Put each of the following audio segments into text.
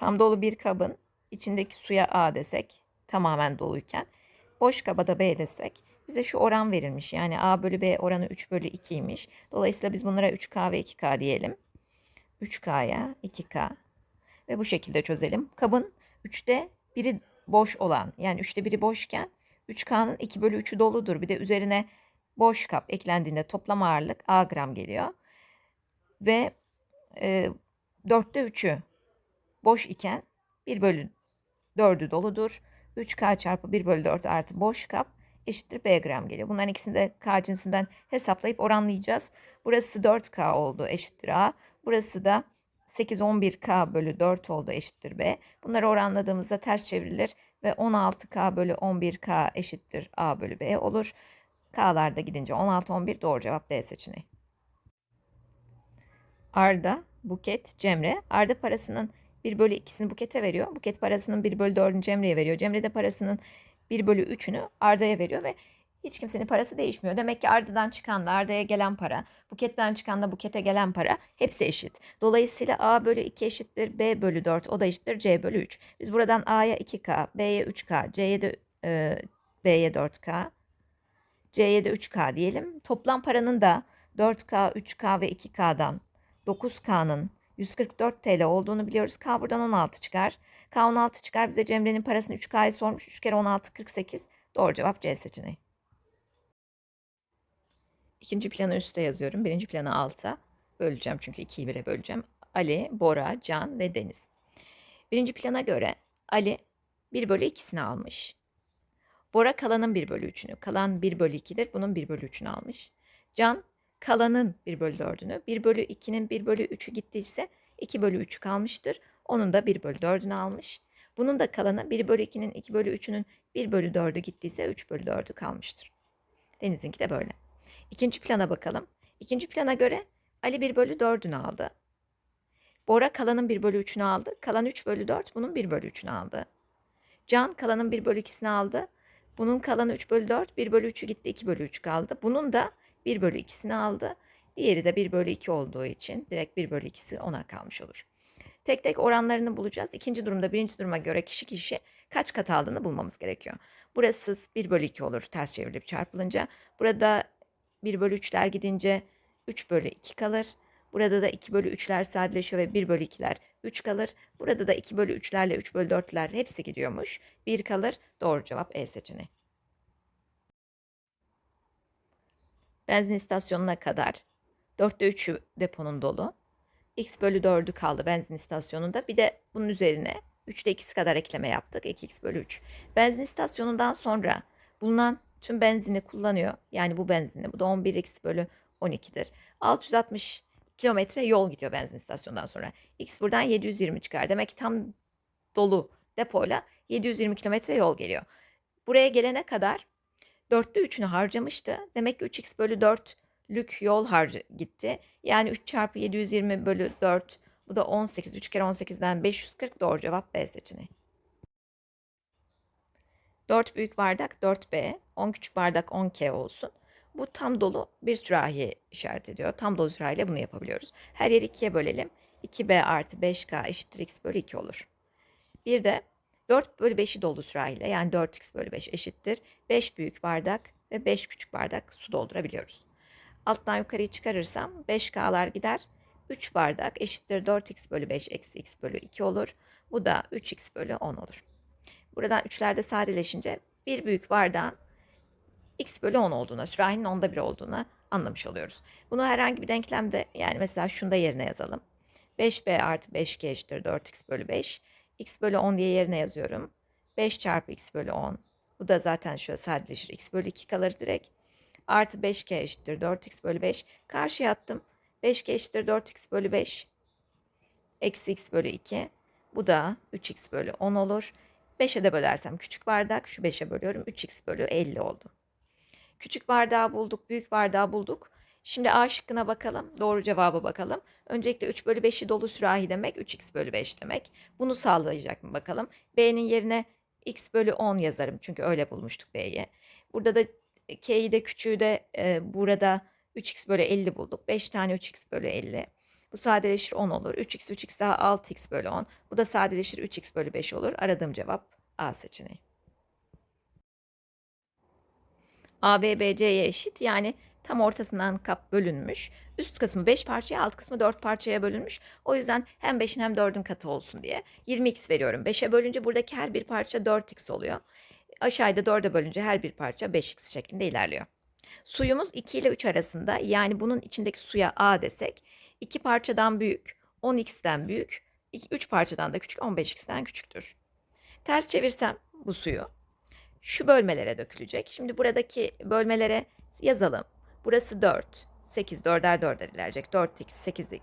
Tam dolu bir kabın içindeki suya A desek tamamen doluyken boş kaba da B desek bize şu oran verilmiş. Yani A bölü B oranı 3 bölü 2'ymiş. Dolayısıyla biz bunlara 3K ve 2K diyelim. 3K'ya 2K ve bu şekilde çözelim. Kabın 3'te biri boş olan yani 3'te biri boşken 3K'nın 2 bölü 3'ü doludur. Bir de üzerine boş kap eklendiğinde toplam ağırlık A gram geliyor. Ve e, 4'te 3'ü boş iken 1 bölü 4'ü doludur. 3K çarpı 1 bölü 4 artı boş kap eşittir B gram geliyor. Bunların ikisini de K cinsinden hesaplayıp oranlayacağız. Burası 4K oldu eşittir A. Burası da 8 11K bölü 4 oldu eşittir B. Bunları oranladığımızda ters çevrilir ve 16K bölü 11K eşittir A bölü B olur. K'lar da gidince 16 11 doğru cevap D seçeneği. Arda, Buket, Cemre. Arda parasının 1 bölü 2'sini Buket'e veriyor. Buket parasının 1 bölü 4'ünü Cemre'ye veriyor. Cemre de parasının 1 bölü 3'ünü Arda'ya veriyor ve hiç kimsenin parası değişmiyor. Demek ki Arda'dan çıkanla Arda'ya gelen para, Buket'ten çıkanla Buket'e gelen para hepsi eşit. Dolayısıyla A bölü 2 eşittir B bölü 4 o da eşittir C bölü 3. Biz buradan A'ya 2K, B'ye 3K, C'ye de e, B'ye 4K, C'ye de 3K diyelim. Toplam paranın da 4K, 3K ve 2K'dan 9K'nın 144 TL olduğunu biliyoruz. K buradan 16 çıkar. K 16 çıkar. Bize Cemre'nin parasını 3K'yı sormuş. 3 kere 16 48. Doğru cevap C seçeneği. İkinci planı üste yazıyorum. Birinci planı alta. Böleceğim çünkü 2'yi 1'e böleceğim. Ali, Bora, Can ve Deniz. Birinci plana göre Ali 1 bölü 2'sini almış. Bora kalanın 1 bölü 3'ünü. Kalan 1 bölü 2'dir. Bunun 1 bölü 3'ünü almış. Can kalanın 1 bölü 4'ünü. 1 bölü 2'nin 1 bölü 3'ü gittiyse 2 bölü 3'ü kalmıştır. Onun da 1 bölü 4'ünü almış. Bunun da kalanı 1 bölü 2'nin 2 bölü 3'ünün 1 bölü 4'ü gittiyse 3 bölü 4'ü kalmıştır. Deniz'inki de böyle. İkinci plana bakalım. İkinci plana göre Ali 1 bölü 4'ünü aldı. Bora kalanın 1 bölü 3'ünü aldı. Kalan 3 bölü 4 bunun 1 bölü 3'ünü aldı. Can kalanın 1 bölü 2'sini aldı. Bunun kalanı 3 bölü 4. 1 bölü 3'ü gitti 2 bölü 3 kaldı. Bunun da 1 bölü 2'sini aldı. Diğeri de 1 bölü 2 olduğu için direkt 1 bölü 2'si ona kalmış olur. Tek tek oranlarını bulacağız. İkinci durumda birinci duruma göre kişi kişi kaç kat aldığını bulmamız gerekiyor. Burası 1 bölü 2 olur ters çevrilip çarpılınca. Burada 1 bölü 3'ler gidince 3 bölü 2 kalır. Burada da 2 bölü 3'ler sadeleşiyor ve 1 bölü 2'ler 3 kalır. Burada da 2 bölü 3'lerle 3 bölü 4'ler hepsi gidiyormuş. 1 kalır. Doğru cevap E seçeneği. Benzin istasyonuna kadar 4'te 3'ü deponun dolu. X bölü 4'ü kaldı benzin istasyonunda. Bir de bunun üzerine 3'te 2'si kadar ekleme yaptık. 2x bölü 3. Benzin istasyonundan sonra bulunan tüm benzini kullanıyor. Yani bu benzini. Bu da 11x bölü 12'dir. 660 kilometre yol gidiyor benzin istasyonundan sonra. X buradan 720 çıkar. Demek ki tam dolu depoyla 720 kilometre yol geliyor. Buraya gelene kadar 4'te 3'ünü harcamıştı. Demek ki 3x bölü 4'lük yol harcı gitti. Yani 3 çarpı 720 bölü 4 bu da 18. 3 kere 18'den 540 doğru cevap B seçeneği. 4 büyük bardak 4B, 10 küçük bardak 10K olsun. Bu tam dolu bir sürahi işaret ediyor. Tam dolu sürahiyle bunu yapabiliyoruz. Her yeri 2'ye bölelim. 2B artı 5K eşittir X bölü 2 olur. Bir de 4 bölü 5'i dolu sürahiyle yani 4X bölü 5 eşittir. 5 büyük bardak ve 5 küçük bardak su doldurabiliyoruz. Alttan yukarıyı çıkarırsam 5K'lar gider. 3 bardak eşittir 4x bölü 5 eksi x bölü 2 olur. Bu da 3x bölü 10 olur. Buradan 3'lerde sadeleşince bir büyük bardağın x bölü 10 olduğuna, sürahinin onda bir olduğuna anlamış oluyoruz. Bunu herhangi bir denklemde yani mesela şunda yerine yazalım. 5b artı 5g eşittir 4x bölü 5. x bölü 10 diye yerine yazıyorum. 5 çarpı x bölü 10. Bu da zaten şöyle sadeleşir. x bölü 2 kalır direkt. Artı 5g eşittir 4x bölü 5. Karşıya attım. 5g eşittir 4x bölü 5. Eksi x bölü 2. Bu da 3x bölü 10 olur. 5'e de bölersem küçük bardak şu 5'e bölüyorum. 3x bölü 50 oldu. Küçük bardağı bulduk, büyük bardağı bulduk. Şimdi A şıkkına bakalım. Doğru cevaba bakalım. Öncelikle 3 bölü 5'i dolu sürahi demek 3x bölü 5 demek. Bunu sağlayacak mı bakalım. B'nin yerine x bölü 10 yazarım. Çünkü öyle bulmuştuk B'yi. Burada da K'yi de küçüğü de e, burada 3x bölü 50 bulduk. 5 tane 3x bölü 50. Bu sadeleşir 10 olur. 3x 3x daha 6x bölü 10. Bu da sadeleşir 3x bölü 5 olur. Aradığım cevap A seçeneği. A, B, B, C'ye eşit. Yani tam ortasından kap bölünmüş. Üst kısmı 5 parçaya, alt kısmı 4 parçaya bölünmüş. O yüzden hem 5'in hem 4'ün katı olsun diye 20x veriyorum. 5'e bölünce buradaki her bir parça 4x oluyor. Aşağıda 4'e bölünce her bir parça 5x şeklinde ilerliyor. Suyumuz 2 ile 3 arasında. Yani bunun içindeki suya A desek 2 parçadan büyük, 10x'ten büyük, 3 parçadan da küçük, 15x'ten küçüktür. Ters çevirsem bu suyu şu bölmelere dökülecek. Şimdi buradaki bölmelere yazalım. Burası 4, 8, 4'er 4'er ilerleyecek. 4x, 8x.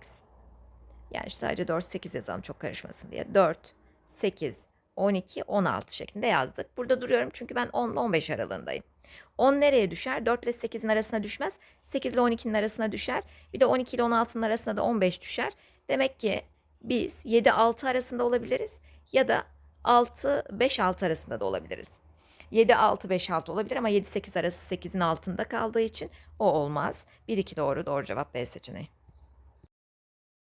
Yani sadece 4, 8 yazalım çok karışmasın diye. 4, 8, 12, 16 şeklinde yazdık. Burada duruyorum çünkü ben 10 ile 15 aralığındayım. 10 nereye düşer? 4 ile 8'in arasına düşmez. 8 ile 12'nin arasına düşer. Bir de 12 ile 16'nın arasına da 15 düşer. Demek ki biz 7-6 arasında olabiliriz ya da 6-5-6 arasında da olabiliriz. 7-6-5-6 olabilir ama 7-8 arası 8'in altında kaldığı için o olmaz. 1-2 doğru, doğru cevap B seçeneği.